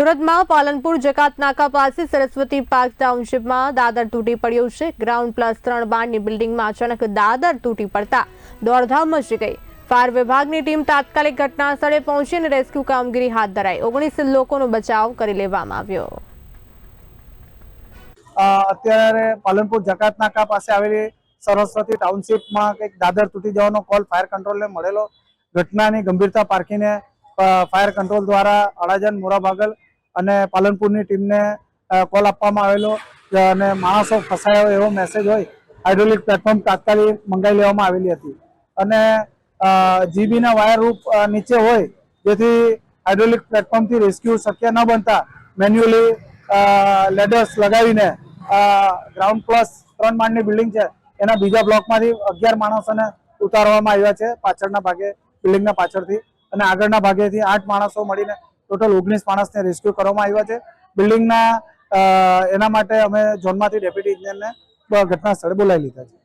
સુરતમાં પાલનપુર જકાત નાકા પાસે સરસ્વતી પાર્ક ટાઉનશીપમાં દાદર તૂટી પડ્યું છે. ગ્રાઉન્ડ પ્લસ ત્રણ બારની બિલ્ડિંગમાં અચાનક દાદર તૂટી પડતા દોડધામ મચી ગઈ. ફાયર વિભાગની ટીમ તાત્કાલિક ઘટના સ્થળે રેસ્ક્યુ કામગીરી હાથ ધરાઈ. ઓગણીસ લોકોનો બચાવ કરી લેવામાં આવ્યો. અત્યારે પાલનપુર જકાત નાકા પાસે આવેલી સરસ્વતી ટાઉનશીપમાં કંઈક દાદર તૂટી જવાનો કોલ ફાયર કંટ્રોલને મળેલો. ઘટનાની ગંભીરતા પારખીને ફાયર કંટ્રોલ દ્વારા અડાજણ મોરાભાગલ અને પાલનપુરની ટીમને કોલ આપવામાં આવેલો. અને માણસો ફસાયો એવો મેસેજ હોય હાઇડ્રોલિક પ્લેટફોર્મ તાત્કાલિક મંગાવી લેવામાં આવેલી હતી. અને જીબીના વાયર રૂપ નીચે હોય, જેથી હાઇડ્રોલિક પ્લેટફોર્મથી રેસ્ક્યુ શક્ય ન બનતા મેન્યુઅલી લેડર્સ લગાવીને ગ્રાઉન્ડ પ્લસ ત્રણ માળની બિલ્ડિંગ છે, એના બીજા બ્લોકમાંથી અગિયાર માણસોને ઉતારવામાં આવ્યા છે, પાછળના ભાગે બિલ્ડિંગના પાછળથી. અને આગળના ભાગેથી આઠ માણસો મળીને ટોટલ ઓગણીસ માણસને રેસ્ક્યુ કરવામાં આવ્યા છે. બિલ્ડિંગના એના માટે અમે ઝોનમાંથી ડેપ્યુટી ઇજનેરને ઘટના સ્થળે બોલાવી લીધા છે.